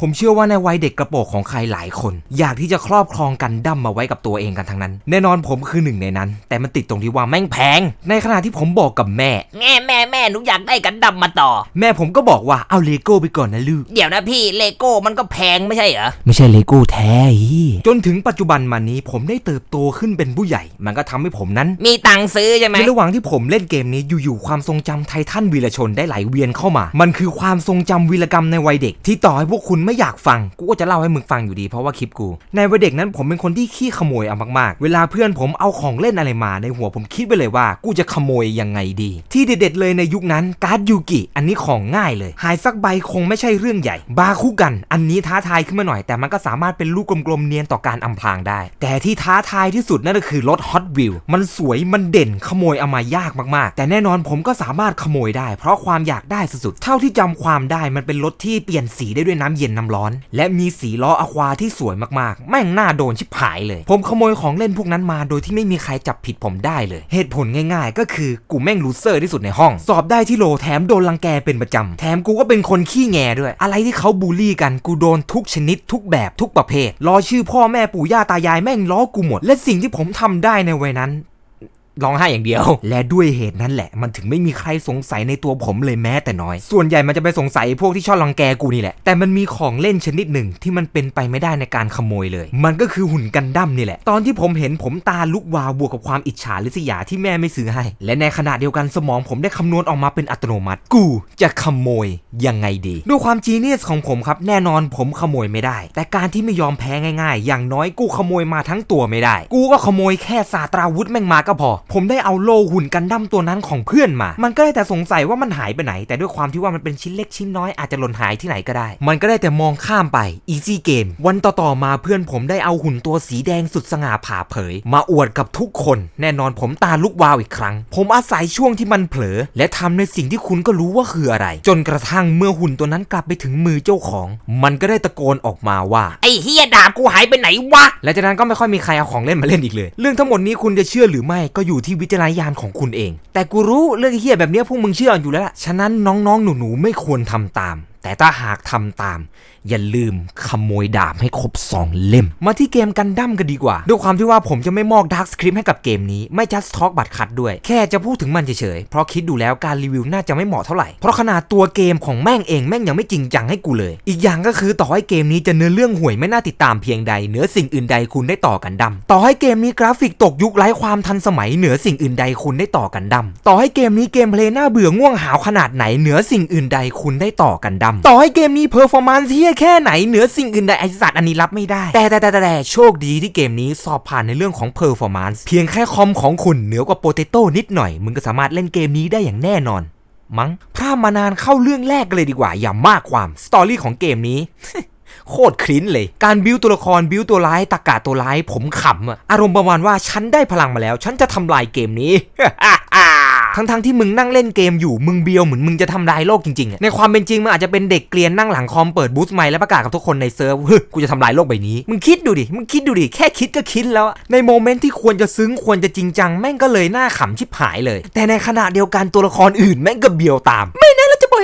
ผมเชื่อว่าในวัยเด็กกระโปรงของใครหลายคน อยากที่จะครอบครองกันดั้มมาไว้กับตัวเองกันทั้งนั้น แน่นอนผมคือหนึ่งในนั้น แต่มันติดตรงที่ว่าแม่งแพง ในขณะที่ผมบอกกับแม่ แม่แม่แม่หนูอยากได้กันดั้มมาต่อ แม่ผมก็บอกว่าเอาเลโก้ไปก่อนนะลูกเดี๋ยวนะพี่เลโก้มันก็แพงไม่ใช่เหรอไม่ใช่เลโก้แท้จนถึงปัจจุบันมานี้ผมได้เติบโตขึ้นเป็นผู้ใหญ่ มันก็ทำให้ผมนั้น มีตังค์ซื้อใช่ไหมในระหว่างที่ผมเล่นเกมนี้อยู่ๆความทรงจำไททันวีรชนได้ไหลเวียนเข้ามา มันคือความทรงจำวีรกรรมในวัยเด็กที่ต่อให้พวกคุณไม่อยากฟังกูก็จะเล่าให้มึงฟังอยู่ดีเพราะว่าคลิปกู ในวัยเด็กนั้นผมเป็นคนที่ขี้ขโมยเอามากๆ เวลาเพื่อนผมเอาของเล่นอะไรมาในหัวผมคิดไปเลยว่ากูจะขโมยยังไงดี ที่เด็ดๆเลยในยุคนั้นการ์ดยูกิ อันนี้ของง่ายเลย หายสักใบคงไม่ใช่เรื่องใหญ่ บาคุกัน อันนี้ท้าทายขึ้นมาหน่อย แต่มันก็สามารถเป็นลูกกลมๆเนียนต่อการอำพรางได้ แต่ที่ท้าทายที่สุดนั่นก็คือรถ Hot w h e e l มันสวยมันเด่นขโมยเอามายากมากๆ แต่แน่นอนผมก็สามารถขโมยได้ เพราะความอยากได้สุดๆเท่าที่จำความได้มันเป็นรถที่เปลี่ยนสีได้ด้วยน้ำเย็นน้ำร้อน และมีสีล้ออะควาที่สวยมากๆ แม่งน่าโดนชิบหายเลย ผมขโมยของเล่นพวกนั้นมาโดยที่ไม่มีใครจับผิดผมได้เลย เหตุผลง่ายๆ ก็คือกูแม่งลูเซอร์ที่สุดในห้อง สอบได้ที่โลแถมโดนรังแกเป็นประจำแถมกูก็เป็นคนขี้แงด้วย อะไรที่เขาบูลลี่กันกูโดนทุกชนิดทุกแบบทุกประเภทล้อชื่อพ่อแม่ปู่ย่าตายายแม่งล้อกูหมด และสิ่งที่ผมทำได้ในวัยนั้น ร้องไห้อย่างเดียว และด้วยเหตุนั้นแหละ มันถึงไม่มีใครสงสัยในตัวผมเลยแม้แต่น้อย ส่วนใหญ่มันจะไปสงสัยพวกที่ชอบรังแกกูนี่แหละ แต่มันมีของเล่นชนิดหนึ่งที่มันเป็นไปไม่ได้ในการขโมยเลย มันก็คือหุ่นกันดั้มนี่แหละ ตอนที่ผมเห็นผมตาลุกวาวบวกกับความอิจฉาริษยาที่แม่ไม่ซื้อให้ และในขณะเดียวกันสมองผมได้คำนวณออกมาเป็นอัตโนมัติ กูจะขโมยยังไงดี ด้วยความจีเนียสของผมครับ แน่นอนผมขโมยไม่ได้ แต่การที่ไม่ยอมแพ้ง่าย ๆ อย่างน้อยกูขโมยมาทั้งตัวไม่ได้ กูก็ขโมยแค่ศาตราวุธแม่งมาก็พอผมได้เอาโลหุ่นกันดั้มตัวนั้นของเพื่อนมา มันก็ได้แต่สงสัยว่ามันหายไปไหน แต่ด้วยความที่ว่ามันเป็นชิ้นเล็กชิ้นน้อยอาจจะหล่นหายที่ไหนก็ได้ มันก็ได้แต่มองข้ามไป easy game วันต่อๆมาเพื่อนผมได้เอาหุ่นตัวสีแดงสุดสง่าผ่าเผย มาอวดกับทุกคน แน่นอนผมตาลุกวาวอีกครั้ง ผมอาศัยช่วงที่มันเผลอ และทำในสิ่งที่คุณก็รู้ว่าคืออะไร จนกระทั่งเมื่อหุ่นตัวนั้นกลับไปถึงมือเจ้าของ มันก็ได้ตะโกนออกมาว่าไอ้เฮียดาบกูหายไปไหนวะและจากนั้นก็ไม่ค่อยมีใครเอาของเล่นมาเล่นอีกเลย เรื่องทั้งหมดนี้คุณจะเชื่อหรือไม่ก็อยูู่่ที่วิจารณญาณของคุณเอง แต่กูรู้เรื่องเฮี้ยแบบเนี้ยพวกมึงเชื่ออยู่แล้วล่ะฉะนั้นน้องๆหนูๆไม่ควรทำตาม แต่ถ้าหากทำตาม อย่าลืมขโมยดาบให้ครบ 2 เล่ม มาที่เกมกันดั้มกันดีกว่า ด้วยความที่ว่าผมจะไม่มอกดาร์กสคริปต์ให้กับเกมนี้ไม่จัสทอกบัตรคัดด้วย แค่จะพูดถึงมันเฉยๆ เพราะคิดดูแล้วการรีวิวน่าจะไม่เหมาะเท่าไหร่ เพราะขนาดตัวเกมของแม่งเองแม่งยังไม่จริงจังให้กูเลย อีกอย่างก็คือต่อให้เกมนี้จะเนื้อเรื่องห่วยไม่น่าติดตามเพียงใดเหนือสิ่งอื่นใดคุณได้ต่อกันดั้มต่อให้เกมนี้กราฟิกตกยุคไร้ความทันสมัยเหนือสิ่งอื่นใดคุณได้ต่อกันดั้มต่อให้เกมนี้เกมเพลย์น่าเบื่อง่วงหาวขนาดไหนเหนือสิ่งอื่นใดคุณได้ต่อกันดั้มต่อให้เกมนี้เพอร์ฟอร์มนซ์เฮี้ยแค่ไหนเหนือสิ่งอื่นใดไอสัตว์อันนี้รับไม่ได้แต่แต่แต่แต่แต่โชคดีที่เกมนี้สอบผ่านในเรื่องของเพอร์ฟอร์มนซ์เพียงแค่คอมของคุณเหนือกว่าโปเตโต้นิดหน่อย มึงก็สามารถเล่นเกมนี้ได้อย่างแน่นอน มั้งพร่ามานานเข้าเรื่องแรกกันเลยดีกว่า อย่ามากความสตอรี่ของเกมนี้โคตรคลิ้นเลย การบิวตัวละครบิวตัวร้ายตากาตัวร้ายผมขำอะอารมณ์ประมาณว่าฉันได้พลังมาแล้ว ฉันจะทำลายเกมนี้ ทั้งๆที่มึงนั่งเล่นเกมอยู่มึงเบียวเหมือนมึงจะทำลายโลกจริงๆอะในความเป็นจริงมันอาจจะเป็นเด็กเกรียนนั่งหลังคอมเปิดบูสต์ไมค์และประกาศกับทุกคนในเซิร์ฟเฮ้ยกูจะทำลายโลกใบนี้ มึงคิดดูดิ มึงคิดดูดิ แค่คิดก็คิดแล้ว ในโมเมนต์ที่ควรจะซึ้งควรจะจริงจังแม่งก็เลยหน้าขำชิบหายเลย แต่ในขณะเดียวกันตัวละครอื่นแม่งก็เบียวตามไม่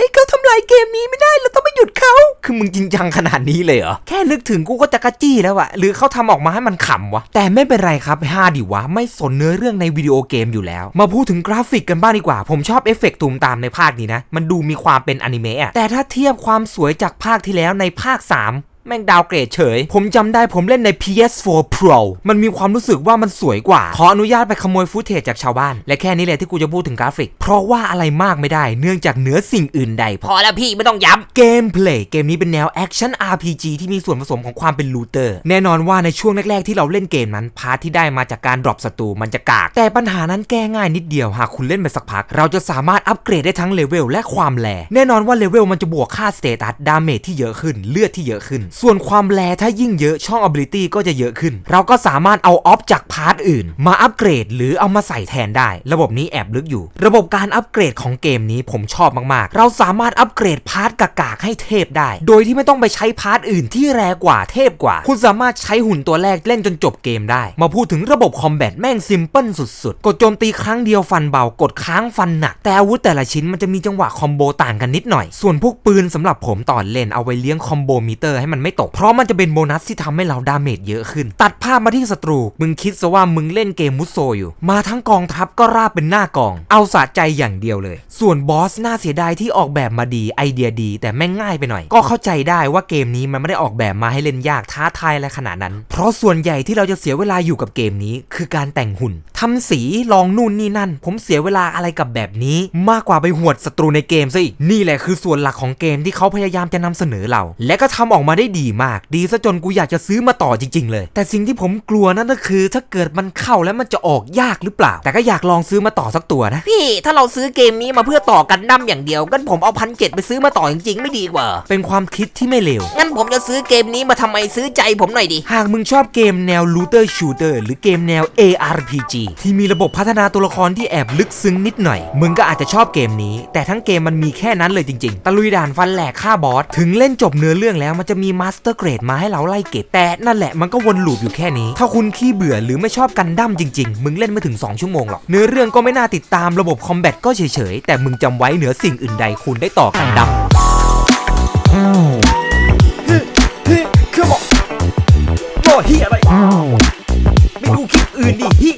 ให้เขาทำลายเกมนี้ไม่ได้เราต้องไม่หยุดเขาคือมึงจริงจังขนาดนี้เลยเหรอ แค่นึกถึงกูก็จะกระจี้แล้วอะหรือเขาทำออกมาให้มันขำวะ แต่ไม่เป็นไรครับฮาดิวะ ไม่สนเนื้อเรื่องในวิดีโอเกมอยู่แล้ว มาพูดถึงกราฟิกกันบ้างดีกว่า ผมชอบเอฟเฟกต์ตูมตามในภาคนี้นะ มันดูมีความเป็นอนิเมะอะแต่ถ้าเทียบความสวยจากภาคที่แล้วในภาค 3 แม่งดาวเกรดเฉย ผมจำได้ผมเล่นใน PS4 Pro มันมีความรู้สึกว่ามันสวยกว่า ขออนุญาตไปขโมยฟุตเทจจากชาวบ้าน และแค่นี้แหละที่กูจะพูดถึงกราฟิก เพราะว่าอะไรมากไม่ได้ เนื่องจากเหนือสิ่งอื่นใด พอแล้วพี่ไม่ต้องย้เกมเพลย์เกมนี้เป็นแนวแอคชั่น RPG ที่มีส่วนผสมของความเป็นลูเตอร์ แน่นอนว่าในช่วงแรก ๆ ที่เราเล่นเกมนั้น พาร์ทที่ได้มาจากการดรอปศัตรูมันจะกาก แต่ปัญหานั้นแก้ง่ายนิดเดียว หากคุณเล่นไปสักพัก เราจะสามารถอัปเกรดได้ทั้งเลเวลและความแรงแน่นอนว่าเลเวลมันจะบวกค่าสเตตัสดาเมจที่เยอะขึ้นเลือดที่เยอะขึ้นส่วนความแลถ้ายิ่งเยอะช่อง ability ก็จะเยอะขึ้น เราก็สามารถเอาออฟจากพาร์ทอื่น มาอัปเกรด หรือเอามาใส่แทนได้ ระบบนี้แอบลึกอยู่ ระบบการอัปเกรดของเกมนี้ผมชอบมากๆ เราสามารถอัปเกรดพาร์ทกากๆให้เทพได้ โดยที่ไม่ต้องไปใช้พาร์ทอื่นที่แรงกว่าเทพกว่า คุณสามารถใช้หุ่นตัวแรกเล่นจนจบเกมได้ มาพูดถึงระบบคอมแบทแม่งซิมเพิลสุดๆ กดโจมตีครั้งเดียวฟันเบากดค้างฟันหนัก แต่อาวุธแต่ละชิ้นมันจะมีจังหวะคอมโบต่างกันนิดหน่อย ส่วนพวกปืนสำหรับผมตอนเล่นเอาไว้เลี้ยงคอมโบมิเตอร์ให้มันไม่ตก เพราะมันจะเป็นโบนัสที่ทำให้เราดาเมจเยอะขึ้น ตัดภาพมาที่ศัตรู มึงคิดซะว่ามึงเล่นเกมมุสโซอยู่ มาทั้งกองทัพก็ราบเป็นหน้ากอง เอาสะใจอย่างเดียวเลย ส่วนบอสน่าเสียดายที่ออกแบบมาดีไอเดียดี แต่แม่งง่ายไปหน่อย ก็เข้าใจได้ว่าเกมนี้มันไม่ได้ออกแบบมาให้เล่นยากท้าทายอะไรขนาดนั้น เพราะส่วนใหญ่ที่เราจะเสียเวลาอยู่กับเกมนี้ คือการแต่งหุ่นทำสีลองนู่นนี่นั่น ผมเสียเวลาอะไรกับแบบนี้ มากกว่าไปหวดศัตรูในเกมซะอีกนี่แหละคือส่วนหลักของเกมที่เขาพยายามจะนำเสนอเรา และก็ทำออกมาได้ดีมาก ดีซะจนกูอยากจะซื้อมาต่อจริง ๆ เลย แต่สิ่งที่ผมกลัวนั่นก็คือ ถ้าเกิดมันเข้าแล้วมันจะออกยากหรือเปล่า แต่ก็อยากลองซื้อมาต่อสักตัวนะ พี่ถ้าเราซื้อเกมนี้มาเพื่อต่อกันดั้มอย่างเดียวงั้นผมเอาพันเจ็ดไปซื้อมาต่อจริง ๆ ไม่ดีกว่า เป็นความคิดที่ไม่เลวงั้นผมจะซื้อเกมนี้มาทำไมซื้อใจผมหน่อยดิ หากมึงชอบเกมแนว looter shooter หรือเกมแนว ARPG ที่มีระบบพัฒนาตัวละครที่แอบลึกซึ้งนิดหน่อย มึงก็อาจจะชอบเกมนี้ แต่ทั้งเกมมันมีแค่นั้นเลยจริง ๆ ตะลุยด่านฟันแหลกฆ่าบอส ถึงเล่นจบเนื้อเรื่องแล้วมันจะมีมาสเตอร์เกรดมาให้เราไล่เก็บ แต่นั่นแหละมันก็วนลูปอยู่แค่นี้ ถ้าคุณขี้เบื่อหรือไม่ชอบกันดั้มจริงๆ มึงเล่นมาถึง 2 ชั่วโมงหรอก เนื้อเรื่องก็ไม่น่าติดตามระบบคอมแบทก็เฉยๆ แต่มึงจำไว้เหนือสิ่งอื่นใดคุณได้ต่อกันดั้มคือบอกโยเฮียไรไม่ดูคลิปอื่นดิ